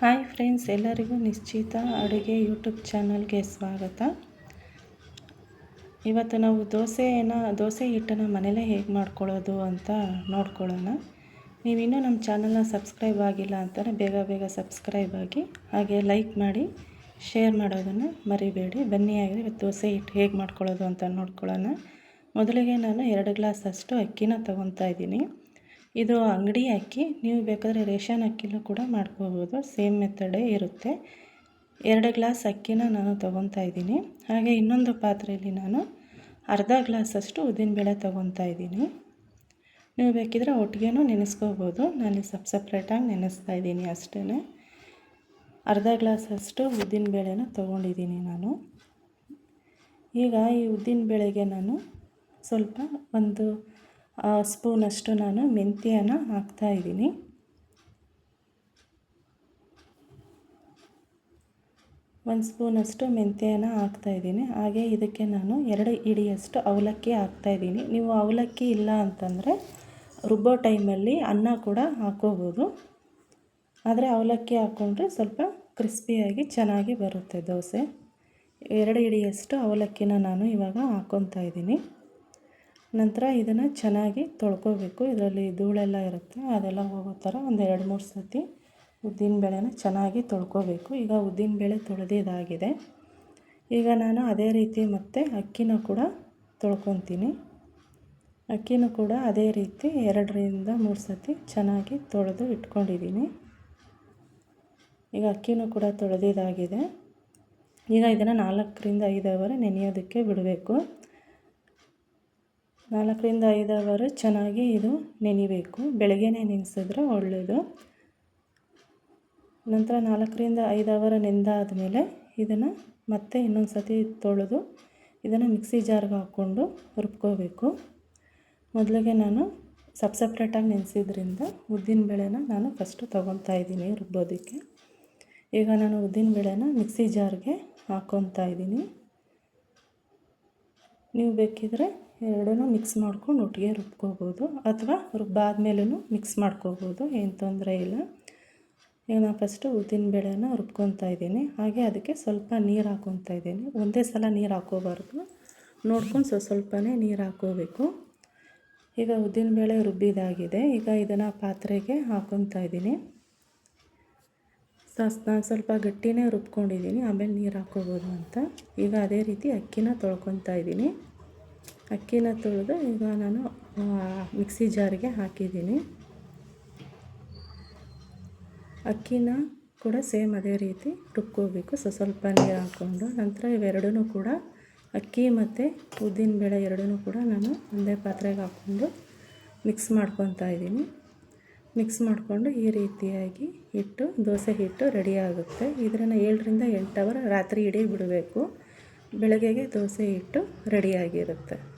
Hi friends, ಎಲ್ಲರಿಗೂ ನಿಶ್ಚಿತ ಅಡುಗೆ ಯೂಟ್ಯೂಬ್ ಚಾನಲ್ಗೆ ಸ್ವಾಗತ. ಇವತ್ತು ನಾವು ದೋಸೆನ ದೋಸೆ ಹಿಟ್ಟನ್ನು ಮನೇಲೇ ಹೇಗೆ ಮಾಡ್ಕೊಳ್ಳೋದು ಅಂತ ನೋಡ್ಕೊಳ್ಳೋಣ. ನೀವಿನ್ನೂ ನಮ್ಮ ಚಾನಲ್ನ ಸಬ್ಸ್ಕ್ರೈಬ್ ಆಗಿಲ್ಲ ಅಂತಾರೆ ಬೇಗ ಬೇಗ ಸಬ್ಸ್ಕ್ರೈಬ್ ಆಗಿ, ಹಾಗೆ ಲೈಕ್ ಮಾಡಿ, ಶೇರ್ ಮಾಡೋದನ್ನು ಮರಿಬೇಡಿ. ಬನ್ನಿ ಆಗಿದೆ ಇವತ್ತು ದೋಸೆ ಹಿಟ್ಟು ಹೇಗೆ ಮಾಡ್ಕೊಳ್ಳೋದು ಅಂತ ನೋಡ್ಕೊಳ್ಳೋಣ. ಮೊದಲಿಗೆ ನಾನು ಎರಡು ಗ್ಲಾಸ್ ಅಷ್ಟು ಅಕ್ಕಿನ ತೊಗೊತಾ ಇದ್ದೀನಿ. ಇದು ಅಂಗಡಿ ಅಕ್ಕಿ ನೀವು ಬೇಕಾದರೆ ರೇಷನ್ ಅಕ್ಕಿಲೂ ಕೂಡ ಮಾಡ್ಕೋಬೋದು. ಸೇಮ್ ಮೆಥಡೇ ಇರುತ್ತೆ. ಎರಡು ಗ್ಲಾಸ್ ಅಕ್ಕಿನ ನಾನು ತೊಗೊತಾ ಇದ್ದೀನಿ. ಹಾಗೆ ಇನ್ನೊಂದು ಪಾತ್ರೆಯಲ್ಲಿ ನಾನು ಅರ್ಧ ಗ್ಲಾಸಷ್ಟು ಉದ್ದಿನಬೇಳೆ ತೊಗೊತಾ ಇದ್ದೀನಿ. ನೀವು ಬೇಕಿದ್ರೆ ಒಟ್ಟಿಗೆನೂ ನೆನೆಸ್ಕೋಬೋದು. ನಾನು ಸಪ್ ಸಪ್ರೇಟಾಗಿ ನೆನೆಸ್ತಾ ಇದ್ದೀನಿ ಅಷ್ಟೇ. ಅರ್ಧ ಗ್ಲಾಸಷ್ಟು ಉದ್ದಿನಬೇಳೆನ ತೊಗೊಂಡಿದ್ದೀನಿ ನಾನು. ಈಗ ಈ ಉದ್ದಿನಬೇಳೆಗೆ ನಾನು ಸ್ವಲ್ಪ ಒಂದು ಸ್ಪೂನಷ್ಟು ನಾನು ಮೆಂತ್ಯನ ಹಾಕ್ತಾಯಿದ್ದೀನಿ ಒಂದು ಸ್ಪೂನಷ್ಟು ಮೆಂತ್ಯನ ಹಾಕ್ತಾಯಿದ್ದೀನಿ ಹಾಗೆ ಇದಕ್ಕೆ ನಾನು ಎರಡು ಇಡಿಯಷ್ಟು ಅವಲಕ್ಕಿ ಹಾಕ್ತಾಯಿದ್ದೀನಿ ನೀವು ಅವಲಕ್ಕಿ ಇಲ್ಲ ಅಂತಂದರೆ ರುಬ್ಬೋ ಟೈಮಲ್ಲಿ ಅನ್ನ ಕೂಡ ಹಾಕೋಬೋದು. ಆದರೆ ಅವಲಕ್ಕಿ ಹಾಕ್ಕೊಂಡ್ರೆ ಸ್ವಲ್ಪ ಕ್ರಿಸ್ಪಿಯಾಗಿ ಚೆನ್ನಾಗಿ ಬರುತ್ತೆ ದೋಸೆ. ಎರಡು ಇಡಿಯಷ್ಟು ಅವಲಕ್ಕಿನ ನಾನು ಇವಾಗ ಹಾಕ್ಕೊತಾ ಇದ್ದೀನಿ. ನಂತರ ಇದನ್ನು ಚೆನ್ನಾಗಿ ತೊಳ್ಕೊಬೇಕು. ಇದರಲ್ಲಿ ಧೂಳೆಲ್ಲ ಇರುತ್ತೆ. ಅದೆಲ್ಲ ಹೋಗೋ ಥರ ಒಂದು ಎರಡು ಮೂರು ಸರ್ತಿ ಉದ್ದಿನಬೇಳೆನ ಚೆನ್ನಾಗಿ ತೊಳ್ಕೊಬೇಕು. ಈಗ ಉದ್ದಿನಬೇಳೆ ತೊಳೆದಿದ್ದಾಗಿದೆ. ಈಗ ನಾನು ಅದೇ ರೀತಿ ಮತ್ತೆ ಅಕ್ಕಿನ ಕೂಡ ತೊಳ್ಕೊತೀನಿ. ಅಕ್ಕಿನೂ ಕೂಡ ಅದೇ ರೀತಿ ಎರಡರಿಂದ ಮೂರು ಸರ್ತಿ ಚೆನ್ನಾಗಿ ತೊಳೆದು ಇಟ್ಕೊಂಡಿದ್ದೀನಿ. ಈಗ ಅಕ್ಕಿನೂ ಕೂಡ ತೊಳೆದಿದ್ದಾಗಿದೆ. ಈಗ ಇದನ್ನು ನಾಲ್ಕರಿಂದ ಐದು ಅವರ್ ನೆನೆಯೋದಕ್ಕೆ ಬಿಡಬೇಕು. ನಾಲ್ಕರಿಂದ ಐದು ಅವರ್ ಚೆನ್ನಾಗಿ ಇದು ನೆನಿಬೇಕು. ಬೆಳಗ್ಗೆನೇ ನೆನೆಸಿದ್ರೆ ಒಳ್ಳೆಯದು ನಂತರ ನಾಲ್ಕರಿಂದ ಐದು ಅವರ್ ನೆಂದಾದಮೇಲೆ ಇದನ್ನು ಮತ್ತೆ ಇನ್ನೊಂದು ಸತಿ ತೊಳೆದು ಇದನ್ನು ಮಿಕ್ಸಿ ಜಾರ್ಗೆ ಹಾಕ್ಕೊಂಡು ರುಬ್ಕೋಬೇಕು. ಮೊದಲಿಗೆ ನಾನು ಸಪ್ ಸಪ್ರೇಟಾಗಿ ನೆನೆಸಿದ್ರಿಂದ ಉದ್ದಿನಬೇಳೆನ ನಾನು ಫಸ್ಟು ತೊಗೊತಾ ಇದ್ದೀನಿ ರುಬ್ಬೋದಕ್ಕೆ. ಈಗ ನಾನು ಉದ್ದಿನಬೇಳೆನ ಮಿಕ್ಸಿ ಜಾರ್ಗೆ ಹಾಕ್ಕೊತಾ ಇದ್ದೀನಿ. ನೀವು ಬೇಕಿದ್ರೆ ಎರಡೂ ಮಿಕ್ಸ್ ಮಾಡ್ಕೊಂಡು ಒಟ್ಟಿಗೆ ರುಬ್ಕೋಬೋದು ಅಥವಾ ರುಬ್ಬಾದ್ಮೇಲೂ ಮಿಕ್ಸ್ ಮಾಡ್ಕೋಬೋದು, ಏನು ತೊಂದರೆ ಇಲ್ಲ. ಈಗ ನಾನು ಫಸ್ಟು ಉದ್ದಿನಬೇಳೆನ ರುಬ್ಕೊತಾ ಇದ್ದೀನಿ. ಹಾಗೆ ಅದಕ್ಕೆ ಸ್ವಲ್ಪ ನೀರು ಹಾಕ್ಕೊತಾ ಇದ್ದೀನಿ. ಒಂದೇ ಸಲ ನೀರು ಹಾಕ್ಕೋಬಾರ್ದು ನೋಡ್ಕೊಂಡು ಸ್ವಲ್ಪ ಸ್ವಲ್ಪನೇ ನೀರು ಹಾಕ್ಕೋಬೇಕು ಈಗ ಉದ್ದಿನಬೇಳೆ ರುಬ್ಬಿದಾಗಿದೆ. ಈಗ ಇದನ್ನು ಪಾತ್ರೆಗೆ ಹಾಕ್ಕೊತಾ ಇದ್ದೀನಿ. ನಾನು ಸ್ವಲ್ಪ ಗಟ್ಟಿನೇ ರುಬ್ಕೊಂಡಿದ್ದೀನಿ. ಆಮೇಲೆ ನೀರು ಹಾಕ್ಕೋಬೋದು ಅಂತ. ಈಗ ಅದೇ ರೀತಿ ಅಕ್ಕಿನ ತೊಳ್ಕೊತಾ ಇದ್ದೀನಿ. ಅಕ್ಕಿನ ತೊಳೆದು ಈಗ ನಾನು ಮಿಕ್ಸಿ ಜಾರಿಗೆ ಹಾಕಿದ್ದೀನಿ. ಅಕ್ಕಿನ ಕೂಡ ಸೇಮ್ ಅದೇ ರೀತಿ ರುಬ್ಕೋಬೇಕು. ಸೊ, ಸ್ವಲ್ಪ ನೀರು ಹಾಕ್ಕೊಂಡು ನಂತರ ಇವೆರಡೂ ಕೂಡ ಅಕ್ಕಿ ಮತ್ತು ಉದ್ದಿನಬೇಳೆ ಎರಡೂ ಕೂಡ ನಾನು ಒಂದೇ ಪಾತ್ರೆಗೆ ಹಾಕ್ಕೊಂಡು ಮಿಕ್ಸ್ ಮಾಡ್ಕೊತಾ ಇದ್ದೀನಿ. ಮಿಕ್ಸ್ ಮಾಡಿಕೊಂಡು ಈ ರೀತಿಯಾಗಿ ಹಿಟ್ಟು, ದೋಸೆ ಹಿಟ್ಟು ರೆಡಿ ಆಗುತ್ತೆ. ಇದನ್ನು ಏಳರಿಂದ ಎಂಟು ಅವರ್ ರಾತ್ರಿ ಇಡೀ ಬಿಡಬೇಕು ಬೆಳಗ್ಗೆಗೆ ದೋಸೆ ಹಿಟ್ಟು ರೆಡಿಯಾಗಿರುತ್ತೆ.